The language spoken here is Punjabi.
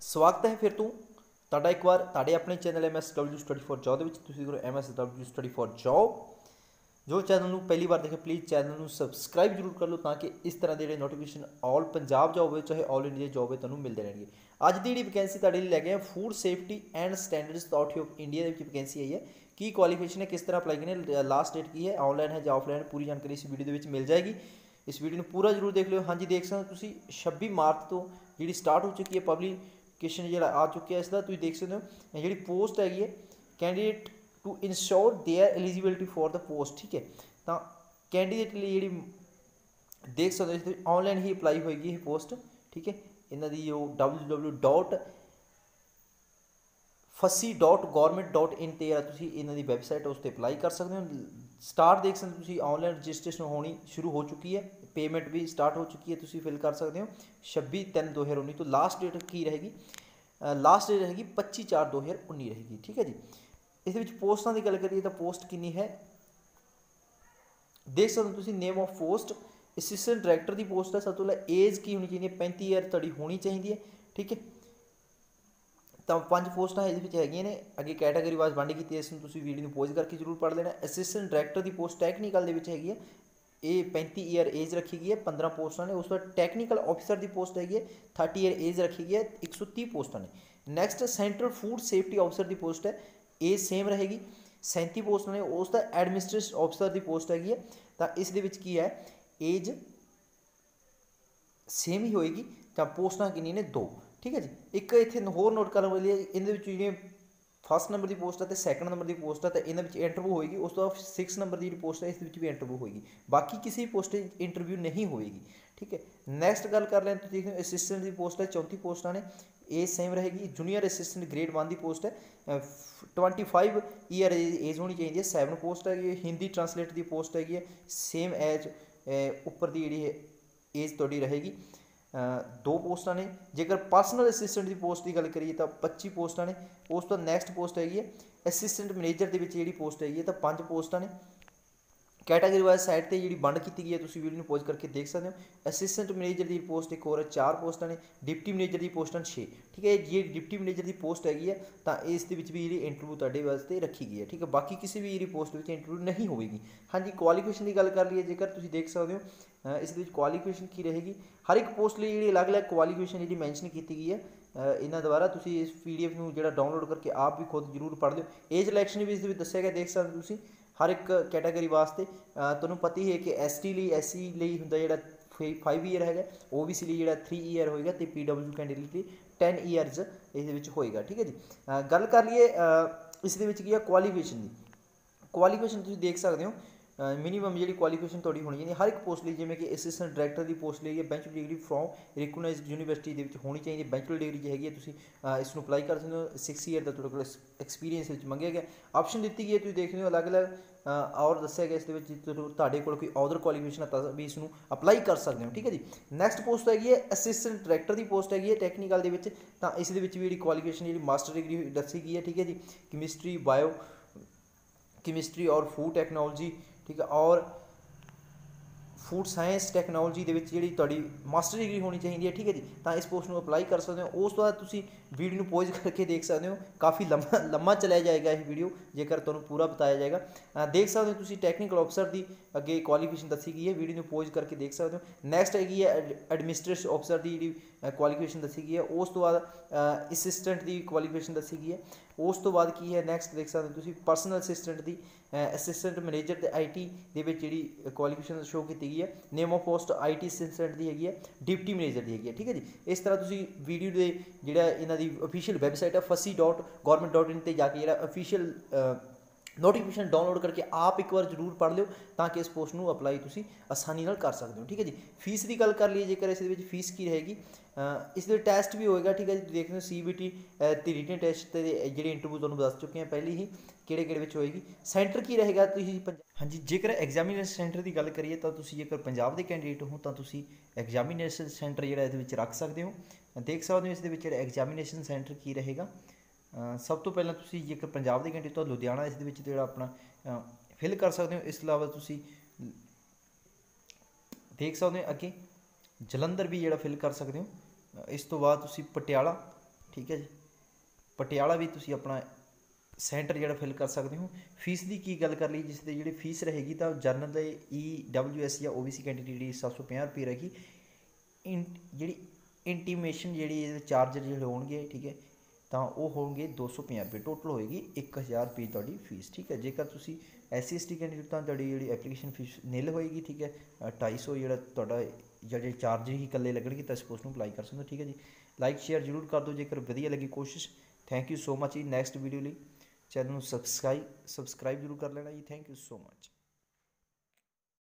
ਸਵਾਗਤ ਹੈ ਫਿਰ ਤੋਂ। ਤੁਹਾਡਾ ਇੱਕ ਵਾਰ, ਤੁਹਾਡੇ ਆਪਣੇ channel MSW study for job ਦੇ ਵਿੱਚ, ਤੁਸੀਂ ਕਰੋ MSW ਸਟੱਡੀ ਫॉर ਜੌਬ ਜੋ ਚੈਨਲ ਨੂੰ ਪਹਿਲੀ ਵਾਰ ਦੇਖੇ ਪਲੀਜ਼ ਚੈਨਲ ਨੂੰ ਸਬਸਕ੍ਰਾਈਬ ਜ਼ਰੂਰ ਕਰ ਲਓ ਤਾਂ ਕਿ ਇਸ ਤਰ੍ਹਾਂ ਦੇ ਜਿਹੜੇ ਨੋਟੀਫਿਕੇਸ਼ਨ ਆਲ ਪੰਜਾਬ ਜੌਬ ਹੋਵੇ ਚਾਹੇ ਆਲ ਇੰਡੀਆ ਜੌਬ ਹੋਵੇ ਤੁਹਾਨੂੰ ਮਿਲਦੇ ਰਹਿਣਗੇ। ਅੱਜ ਦੀ ਜਿਹੜੀ ਵੈਕੈਂਸੀ ਤੁਹਾਡੇ ਲਈ ਲੈ ਗਏ ਆ food safety and standards authority of India ਦੇ ਵਿੱਚ ਵੈਕੈਂਸੀ ਆਈ ਹੈ। ਕੀ ਕੁਆਲੀਫਿਕੇਸ਼ਨ ਹੈ, ਕਿਸ ਤਰ੍ਹਾਂ ਅਪਲਾਈ ਕਰਨੀ ਹੈ ਲਾਸਟ ਡੇਟ ਕੀ ਹੈ ਆਨਲਾਈਨ ਹੈ ਜਾਂ ਆਫਲਾਈਨ ਪੂਰੀ ਜਾਣਕਾਰੀ ਇਸ ਵੀਡੀਓ ਦੇ ਵਿੱਚ ਮਿਲ ਜਾਏਗੀ। ਇਸ ਵੀਡੀਓ ਨੂੰ ਪੂਰਾ ਜ਼ਰੂਰ ਦੇਖ ਲਿਓ। ਹਾਂਜੀ, ਦੇਖ ਸਕਦੇ ਹੋ ਤੁਸੀਂ 26 ਮਾਰਚ ਤੋਂ ਜਿਹੜੀ ਸਟਾਰਟ ਹੋ ਚੁੱਕੀ ਹੈ ਪਬਲਿਕ ਕੁਐਸਚਨ ਜਿਹੜਾ ਆ ਚੁੱਕਿਆ ਇਸ ਦਾ ਤੁਸੀਂ ਦੇਖ ਸਕਦੇ ਹੋ। ਜਿਹੜੀ ਪੋਸਟ ਹੈਗੀ ਹੈ candidate to ensure their eligibility for the post ਠੀਕ ਹੈ। ਤਾਂ ਕੈਂਡੀਡੇਟ ਲਈ ਜਿਹੜੀ ਦੇਖ ਸਕਦੇ ਹੋ ਤੁਸੀਂ ਆਨਲਾਈਨ ਹੀ ਅਪਲਾਈ ਹੋਏਗੀ ਇਹ ਪੋਸਟ ਠੀਕ ਹੈ। ਇਹਨਾਂ ਦੀ ਉਹ www.fassi.government.in ਤੇ ਆ ਤੁਸੀਂ ਇਹਨਾਂ ਦੀ ਵੈਬਸਾਈਟ ਉਸ ਤੇ ਅਪਲਾਈ ਕਰ ਸਕਦੇ ਹੋ। ਸਟਾਰਟ ਦੇਖ ਸਕਦੇ ਤੁਸੀਂ ਆਨਲਾਈਨ ਰਜਿਸਟ੍ਰੇਸ਼ਨ ਹੋਣੀ ਸ਼ੁਰੂ ਹੋ ਚੁੱਕੀ ਹੈ। ਪੇਮੈਂਟ ਵੀ ਸਟਾਰਟ ਹੋ ਚੁੱਕੀ ਹੈ, ਤੁਸੀਂ ਫਿਲ ਕਰ ਸਕਦੇ ਹੋ। 26 3 2019 ਤੋਂ ਲਾਸਟ ਡੇਟ ਕੀ ਰਹੇਗੀ? ਲਾਸਟ ਡੇਟ ਰਹੇਗੀ 25 4 2019 ਰਹੇਗੀ, ਠੀਕ ਹੈ ਜੀ। ਇਸ ਵਿੱਚ ਪੋਸਟਾਂ ਦੀ ਗੱਲ ਕਰੀਏ ਤਾਂ ਪੋਸਟ ਕਿੰਨੀ ਹੈ? ਦੇਖ ਸਕਦੇ ਹੋ ਤੁਸੀਂ name of post assistant director the post ਹੈ, ਸਭ ਤੋਂ ਪਹਿਲਾਂ ਏਜ ਕੀ ਹੋਣੀ ਚਾਹੀਦੀ ਹੈ? 35 ਇਅਰ ਤੁਹਾਡੀ ਹੋਣੀ ਚਾਹੀਦੀ ਹੈ, ਠੀਕ ਹੈ। ਤਾਂ ਪੰਜ ਪੋਸਟਾਂ ਇਹਦੇ ਵਿੱਚ ਹੈਗੀਆਂ ਨੇ, ਅੱਗੇ ਕੈਟਾਗਰੀ ਵਾਈਜ਼ ਵੰਡ ਕੀਤੀ ਇਸ ਨੂੰ ਤੁਸੀਂ ਵੀਡੀਓ ਨੂੰ ਪੋਜ਼ ਕਰਕੇ ਜ਼ਰੂਰ ਪੜ੍ਹ ਲੈਣਾ। ਅਸਿਸਟੈਂਟ ਡਾਇਰੈਕਟਰ ਦੀ ਪੋਸਟ ਟੈਕਨੀਕਲ ਦੇ ਵਿੱਚ ਹੈਗੀ ਹੈ ਇਹ 35 ਈਅਰ ਏਜ ਰੱਖੀ ਗਈ ਹੈ 15 ਪੋਸਟਾਂ ਨੇ। ਉਸ ਤੋਂ ਬਾਅਦ ਟੈਕਨੀਕਲ ਆਫੀਸਰ ਦੀ ਪੋਸਟ ਹੈਗੀ ਹੈ 30 ਈਅਰ ਏਜ ਰੱਖੀ ਗਈ ਹੈ 130 ਪੋਸਟਾਂ ਨੇ। Next central food safety officer ਦੀ ਪੋਸਟ ਹੈ। ਏਜ ਸੇਮ ਰਹੇਗੀ। 37 ਪੋਸਟਾਂ ਨੇ। ਉਸ ਦਾ ਐਡਮਿਨਿਸਟ੍ਰੇਟਿਵ ਆਫੀਸਰ ਦੀ ਪੋਸਟ ਹੈਗੀ ਹੈ। ਤਾਂ ਇਸ ਦੇ ਵਿੱਚ ਕੀ ਹੈ? ਏਜ ਸੇਮ ਹੀ ਹੋਏਗੀ। ਤਾਂ ਪੋਸਟਾਂ ਕਿੰਨੀਆਂ ਨੇ? ਦੋ। ਠੀਕ ਹੈ ਜੀ? ਇੱਕ ਇੱਥੇ ਹੋਰ ਨੋਟ ਕਰਨ ਵਾਲੀ ਹੈ। ਇਹਦੇ ਵਿੱਚ ਜਿਹੜੀਆਂ ਫਸਟ ਨੰਬਰ ਦੀ ਪੋਸਟ ਹੈ ਤੇ ਸੈਕੰਡ ਨੰਬਰ ਦੀ ਪੋਸਟ ਹੈ ਤੇ ਇਹਨਾਂ ਵਿੱਚ ਇੰਟਰਵਿਊ ਹੋਏਗੀ, ਉਸ ਤੋਂ ਬਾਅਦ 6 ਨੰਬਰ ਦੀ ਜਿਹੜੀ ਪੋਸਟ ਹੈ ਇਸ ਵਿੱਚ ਵੀ ਇੰਟਰਵਿਊ ਹੋਏਗੀ। ਬਾਕੀ ਕਿਸੇ ਵੀ ਪੋਸਟ 'ਤੇ ਇੰਟਰਵਿਊ ਨਹੀਂ ਹੋਏਗੀ, ਠੀਕ ਹੈ? ਨੈਕਸਟ ਗੱਲ ਕਰ ਲੈਣ ਤੁਸੀਂ ਦੇਖੋ ਅਸਿਸਟੈਂਟ ਦੀ ਪੋਸਟ ਹੈ 34 ਪੋਸਟਾਂ ਨੇ, ਇਹ ਸੇਮ ਰਹੇਗੀ ਜੂਨੀਅਰ ਅਸਿਸਟੈਂਟ ਗ੍ਰੇਡ 1 ਦੀ ਪੋਸਟ ਹੈ 25 ਈਅਰ ਏਜ ਹੋਣੀ ਚਾਹੀਦੀ ਹੈ 7 ਪੋਸਟ ਹੈਗੀ ਹੈ, ਹਿੰਦੀ ਟਰਾਂਸਲੇਟਰ ਦੀ ਪੋਸਟ ਹੈਗੀ ਹੈ ਸੇਮ ਐਜ ਉੱਪਰ ਦੀ ਜਿਹੜੀ ਏਜ ਤੁਹਾਡੀ ਰਹੇਗੀ। ਦੋ ਪੋਸਟਾਂ ਨੇ। ਜੇਕਰ ਪਰਸਨਲ ਅਸਿਸਟੈਂਟ ਦੀ ਪੋਸਟ ਦੀ ਗੱਲ ਕਰੀਏ ਤਾਂ 25 ਪੋਸਟਾਂ ਨੇ। ਉਸ ਤੋਂ ਨੈਕਸਟ ਪੋਸਟ ਹੈਗੀ ਹੈ। ਅਸਿਸਟੈਂਟ ਮੈਨੇਜਰ ਦੇ ਵਿੱਚ ਜਿਹੜੀ ਪੋਸਟ ਹੈਗੀ ਹੈ ਤਾਂ ਪੰਜ ਪੋਸਟਾਂ ਨੇ। ਕੈਟਾਗਰੀ ਵਾਈਜ਼ ਸਾਈਟ ਤੇ ਜਿਹੜੀ ਵੰਡ ਕੀਤੀ ਗਈ ਹੈ, ਤੁਸੀਂ ਵੀਡੀਓ ਨੂੰ ਪੋਜ਼ ਕਰਕੇ ਦੇਖ ਸਕਦੇ ਹੋ। ਅਸਿਸਟੈਂਟ ਮੈਨੇਜਰ ਦੀ ਪੋਸਟ ਇੱਕ ਹੋਰ ਹੈ, ਚਾਰ ਪੋਸਟਾਂ ਨੇ ਡਿਪਟੀ ਮੈਨੇਜਰ ਦੀ ਪੋਸਟਾਂ 6 ਠੀਕ ਹੈ, ਜੇ ਡਿਪਟੀ ਮੈਨੇਜਰ ਦੀ ਪੋਸਟ ਹੈਗੀ ਹੈ, ਤਾਂ ਇਸ ਦੇ ਵਿੱਚ ਵੀ ਜਿਹੜੀ ਇੰਟਰਵਿਊ ਤੁਹਾਡੇ ਵਾਸਤੇ ਰੱਖੀ ਗਈ ਹੈ, ਠੀਕ ਹੈ। ਬਾਕੀ ਕਿਸੇ ਵੀ ਜਿਹੜੀ ਪੋਸਟ ਵਿੱਚ ਇੰਟਰਵਿਊ ਨਹੀਂ ਹੋਵੇਗੀ। ਹਾਂਜੀ ਕੁਆਲੀਫਿਕੇਸ਼ਨ ਦੀ ਗੱਲ ਕਰ ਲਈਏ, ਜੇਕਰ ਤੁਸੀਂ ਦੇਖ ਸਕਦੇ ਹੋ ਇਸ ਦੇ ਵਿੱਚ ਕੁਆਲੀਫਿਕੇਸ਼ਨ ਕੀ ਰਹੇਗੀ? ਹਰ ਇੱਕ ਪੋਸਟ ਲਈ ਜਿਹੜੀ ਅਲੱਗ-ਅਲੱਗ ਕੁਆਲੀਫਿਕੇਸ਼ਨ ਜਿਹੜੀ ਮੈਂਸ਼ਨ ਕੀਤੀ ਗਈ ਹੈ ਇਹਨਾਂ ਦੁਆਰਾ ਤੁਸੀਂ ਇਸ ਪੀਡੀਐਫ ਨੂੰ ਜਿਹੜਾ ਡਾਊਨਲੋਡ ਕਰਕੇ ਆਪ ਵੀ ਖੁਦ ਜ਼ਰੂਰ ਪੜ੍ਹ ਲਿਓ। ਏਜ ਇਲੈਕਸ਼ਨ ਵੀ ਇਸ ਦੇ ਵਿੱਚ ਦੱਸਿਆ ਗਿਆ, ਦੇਖ ਸਕਦੇ ਤੁਸੀਂ। ਹਰ ਇੱਕ ਕੈਟਾਗਰੀ ਵਾਸਤੇ ਤੁਹਾਨੂੰ ਪਤਾ ਹੀ ਹੈ ਕਿ ਐਸਟੀ ਲਈ ਐਸਸੀ ਲਈ ਹੁੰਦਾ ਜਿਹੜਾ 5 ਇਅਰ ਹੈਗਾ OBC ਲਈ ਜਿਹੜਾ 3 ਇਅਰ ਹੋਏਗਾ ਤੇ PW ਕੈਂਡੀਡੇਟ ਲਈ 10 ਇਅਰਸ ਇਸ ਦੇ ਵਿੱਚ ਹੋਏਗਾ, ਠੀਕ ਹੈ ਜੀ? ਗੱਲ ਕਰ ਲਈਏ ਇਸ ਦੇ ਵਿੱਚ ਕੀ ਹੈ ਕੁਆਲੀਫਿਕੇਸ਼ਨ ਦੀ। ਕੁਆਲੀਫਿਕੇਸ਼ਨ ਤੁਸੀਂ ਦੇਖ ਸਕਦੇ ਹੋ ਮਿਨੀਮਮ ਜਿਹੜੀ ਕੁਆਲੀਫਿਕੇਸ਼ਨ ਤੁਹਾਡੀ ਹੋਣੀ ਚਾਹੀਦੀ ਹਰ ਇੱਕ ਪੋਸਟ ਲਈ, ਜਿਵੇਂ ਕਿ ਅਸਿਸਟੈਂਟ ਡਾਇਰੈਕਟਰ ਦੀ ਪੋਸਟ ਲਈ ਹੈ bachelor degree from recognised university ਦੇ ਵਿੱਚ ਹੋਣੀ ਚਾਹੀਦੀ ਹੈ। ਬੈਂਚਲਰ ਡਿਗਰੀ ਜੇ ਹੈਗੀ ਹੈ, ਤੁਸੀਂ ਇਸ ਨੂੰ ਅਪਲਾਈ ਕਰ ਸਕਦੇ ਹੋ। 6 ਇਅਰ ਦਾ ਤੁਹਾਡੇ ਕੋਲ ਐਕਸਪੀਰੀਅੰਸ ਵਿੱਚ ਮੰਗਿਆ ਗਿਆ। ਆਪਸ਼ਨ ਦਿੱਤੀ ਗਈ ਹੈ, ਤੁਸੀਂ ਦੇਖ ਰਹੇ ਹੋ ਅਲੱਗ-ਅਲੱਗ ਔਰ ਦੱਸਿਆ ਗਿਆ ਇਸ ਦੇ ਵਿੱਚ ਤੁਹਾਡੇ ਕੋਲ ਕੋਈ ਅਦਰ ਕੁਆਲੀਫਿਕੇਸ਼ਨ ਹੈ, ਤਾਂ ਵੀ ਇਸ ਨੂੰ ਅਪਲਾਈ ਕਰ ਸਕਦੇ ਹੋ, ਠੀਕ ਹੈ ਜੀ? ਨੈਕਸਟ ਪੋਸਟ ਹੈਗੀ ਹੈ ਅਸਿਸਟੈਂਟ ਡਾਇਰੈਕਟਰ ਦੀ ਪੋਸਟ ਹੈਗੀ ਹੈ ਟੈਕਨੀਕਲ ਦੇ ਵਿੱਚ। ਤਾਂ ਇਸ ਦੇ ਵਿੱਚ ਵੀ ਜਿਹੜੀ ਕੁਆਲੀਫਿਕੇਸ਼ਨ ਜਿਹੜੀ ਮਾਸਟਰ ਡਿਗਰੀ ਦੱਸੀ ਗਈ ਹੈ, ਠੀਕ ਹੈ ਜੀ? ਕੈਮਿਸਟਰੀ ਬਾਇਓ ਕੈਮਿਸਟਰੀ ਔਰ ਫੂਡ ਟੈਕਨੋਲੋਜੀ ਠੀਕ ਹੈ ਔਰ ਫੂਡ ਸਾਇੰਸ ਟੈਕਨੋਲੋਜੀ ਦੇ ਵਿੱਚ ਜਿਹੜੀ ਤੁਹਾਡੀ ਮਾਸਟਰ ਡਿਗਰੀ ਹੋਣੀ ਚਾਹੀਦੀ ਹੈ, ਠੀਕ ਹੈ ਜੀ, ਤਾਂ ਇਸ ਪੋਸਟ ਨੂੰ ਅਪਲਾਈ ਕਰ ਸਕਦੇ ਹੋ। ਉਸ ਤੋਂ ਬਾਅਦ ਤੁਸੀਂ ਵੀਡੀਓ ਨੂੰ ਪੋਜ਼ ਕਰਕੇ ਦੇਖ ਸਕਦੇ ਹੋ। ਕਾਫੀ ਲੰਮਾ ਲੰਮਾ ਚਲਾਇਆ ਜਾਏਗਾ ਇਹ ਵੀਡੀਓ ਜੇਕਰ ਤੁਹਾਨੂੰ ਪੂਰਾ ਬਤਾਇਆ ਜਾਏਗਾ। ਦੇਖ ਸਕਦੇ ਹੋ ਤੁਸੀਂ ਟੈਕਨੀਕਲ ਅਫਸਰ ਦੀ ਅੱਗੇ ਕੁਆਲੀਫਿਕੇਸ਼ਨ ਦੱਸੀ ਗਈ ਹੈ ਵੀਡੀਓ ਨੂੰ ਪੋਜ਼ ਕਰਕੇ ਦੇਖ ਸਕਦੇ ਹੋ। ਨੈਕਸਟ ਹੈਗੀ ਹੈ ਐਡਮਿਨਿਸਟ੍ਰੇਟਿਵ ਅਫਸਰ ਦੀ ਜਿਹੜੀ ਕੁਆਲੀਫਿਕੇਸ਼ਨ ਦੱਸੀ ਗਈ ਹੈ। ਉਸ ਤੋਂ ਬਾਅਦ ਅਸਿਸਟੈਂਟ ਦੀ ਕੁਆਲੀਫਿਕੇਸ਼ਨ ਦੱਸੀ ਗਈ ਹੈ। ਉਸ ਤੋਂ ਬਾਅਦ ਕੀ ਹੈ? ਨੈਕਸਟ ਦੇਖ ਸਕਦੇ ਹੋ ਤੁਸੀਂ ਪਰਸਨਲ ਅਸਿਸਟੈਂਟ ਦੀ ਅਸਿਸਟੈਂਟ ਮੈਨੇਜਰ ਤੇ ਆਈਟੀ ਦੇ ਵਿੱਚ ਜਿਹੜੀ ਕੁਆਲੀਫਿਕੇਸ਼ਨ ਸ਼ੋ ਕੀਤੀ ਗਈ ਹੈ name of post IT assistant ਦੀ ਹੈਗੀ ਹੈ ਡਿਪਟੀ ਮੈਨੇਜਰ ਦੀ ਹੈਗੀ ਹੈ, ਠੀਕ ਹੈ ਜੀ? ਇਸ ਤਰ੍ਹਾਂ ਤੁਸੀਂ ਵੀਡੀਓ ਦੇ ਜਿਹੜਾ ਇਹਨਾਂ ਦੀ ਅਫੀਸ਼ੀਅਲ ਵੈਬਸਾਈਟ ਹੈ fassi.government.in ਤੇ ਜਾ ਕੇ ਜਿਹੜਾ ਅਫੀਸ਼ੀਅਲ ਨੋਟੀਫਿਕੇਸ਼ਨ ਡਾਊਨਲੋਡ ਕਰਕੇ ਆਪ ਇੱਕ ਵਾਰ ਜ਼ਰੂਰ ਪੜ੍ਹ ਲਿਓ ਤਾਂ ਕਿ ਇਸ ਪੋਸਟ ਨੂੰ ਅਪਲਾਈ ਤੁਸੀਂ ਆਸਾਨੀ ਨਾਲ ਕਰ ਸਕਦੇ ਹੋ, ਠੀਕ ਹੈ ਜੀ? ਫੀਸ ਦੀ ਗੱਲ ਕਰ ਲਈਏ, ਜੇਕਰ ਇਸ ਦੇ ਵਿੱਚ ਫੀਸ ਕੀ ਰਹੇਗੀ ਇਸ ਦੇ ਟੈਸਟ ਵੀ ਹੋਏਗਾ, ਠੀਕ ਹੈ ਜੀ? ਦੇਖਦੇ ਹੋ ਸੀਬੀਟੀ ਤੇ ਰਿਟਨ ਟੈਸਟ ਤੇ ਜਿਹੜੇ ਇੰਟਰਵਿਊ ਤੁਹਾਨੂੰ ਦੱਸ ਚੁੱਕੇ ਹਾਂ ਪਹਿਲੀ ਹੀ, ਕਿਹੜੇ ਕਿਹੜੇ ਵਿੱਚ ਹੋਏਗੀ। ਸੈਂਟਰ ਕੀ ਰਹੇਗਾ ਤੁਸੀਂ ਹਾਂਜੀ, ਜੇਕਰ ਐਗਜ਼ਾਮੀਨੇਸ਼ਨ ਸੈਂਟਰ ਦੀ ਗੱਲ ਕਰੀਏ ਤਾਂ ਤੁਸੀਂ ਜੇਕਰ ਪੰਜਾਬ ਦੇ ਕੈਂਡੀਡੇਟ ਹੋ ਤਾਂ ਤੁਸੀਂ ਐਗਜ਼ਾਮੀਨੇਸ਼ਨ ਸੈਂਟਰ ਜਿਹੜਾ ਇਹਦੇ ਵਿੱਚ ਰੱਖ ਸਕਦੇ ਹੋ। ਦੇਖ ਸਕਦੇ ਹੋ ਇਸ ਦੇ ਵਿੱਚ ਜਿਹੜਾ ਐਗਜ਼ਾਮੀਨੇਸ਼ਨ ਸੈਂਟਰ ਕੀ ਰਹੇਗਾ। ਸਭ ਤੋਂ ਪਹਿਲਾਂ ਤੁਸੀਂ ਜੇਕਰ ਪੰਜਾਬ ਦੇ ਕੈਂਡੀਡੇਟ ਤੋਂ ਲੁਧਿਆਣਾ ਇਸ ਦੇ ਵਿੱਚ ਜਿਹੜਾ ਆਪਣਾ ਫਿਲ ਕਰ ਸਕਦੇ ਹੋ, ਇਸ ਤੋਂ ਇਲਾਵਾ ਤੁਸੀਂ ਦੇਖ ਸਕਦੇ ਹੋ ਅੱਗੇ, ਜਲੰਧਰ ਵੀ ਜਿਹੜਾ ਫਿਲ ਕਰ ਸਕਦੇ ਹੋ। ਇਸ ਤੋਂ ਬਾਅਦ ਤੁਸੀਂ ਪਟਿਆਲਾ, ਠੀਕ ਹੈ ਜੀ। ਪਟਿਆਲਾ ਵੀ ਤੁਸੀਂ ਆਪਣਾ ਸੈਂਟਰ ਜਿਹੜਾ ਫਿਲ ਕਰ ਸਕਦੇ ਹੋ। ਫੀਸ ਦੀ ਕੀ ਗੱਲ ਕਰ ਲਈ, ਜਿਸ ਦੀ ਜਿਹੜੀ ਫੀਸ ਰਹੇਗੀ ਤਾਂ ਜਨਰਲ ਦੇ ਈ ਡਬਲਯੂ ਐਸ ਜਾਂ ਓਬੀਸੀ ਕੈਂਡੀਡੇਟ ਦੀ 750 ਰੁਪਏ ਰਹੇਗੀ। ਇਨ ਜਿਹੜੀ ਇੰਟੀਮੇਸ਼ਨ ਜਿਹੜੀ ਇਹਦੇ ਚਾਰਜਰ ਜਿਹੜੇ ਹੋਣਗੇ, ਠੀਕ ਹੈ। ਤਾਂ ਉਹ ਹੋਣਗੇ 250 ਰੁਪਏ ਟੋਟਲ ਹੋਏਗੀ 1000 ਰੁਪਏ ਤੁਹਾਡੀ ਫੀਸ ਠੀਕ ਹੈ? ਜੇਕਰ ਤੁਸੀਂ ਐਸਸੀ ਐਸਟੀ ਕੈਂਡੀਡੇਟ ਤਾਂ ਤੁਹਾਡੀ ਜਿਹੜੀ ਐਪਲੀਕੇਸ਼ਨ ਫੀਸ ਨਿਲ ਹੋਏਗੀ ਠੀਕ ਹੈ? ਅ, 250 ਜਿਹੜਾ ਤੁਹਾਡਾ ਜਿਹੜੇ ਚਾਰਜ ਹੀ ਇਕੱਲੇ ਲੱਗਣਗੇ ਤਾਂ ਸਪੋਜ਼ ਨੂੰ ਅਪਲਾਈ ਕਰ ਸਕਦੇ ਹੋ ਠੀਕ ਹੈ ਜੀ? ਲਾਈਕ ਸ਼ੇਅਰ ਜ਼ਰੂਰ ਕਰ ਦਿਓ ਜੇਕਰ ਵਧੀਆ ਲੱਗੀ ਕੋਸ਼ਿਸ਼। ਥੈਂਕ ਯੂ ਸੋ ਮਚ ਜੀ ਨੈਕਸਟ ਵੀਡੀਓ ਲਈ। ਚੈਨਲ ਨੂੰ ਸਬਸਕ੍ਰਾਈਬ ਸਬਸਕ੍ਰਾਈਬ ਜ਼ਰੂਰ ਕਰ ਲੈਣਾ ਜੀ। Thank you so much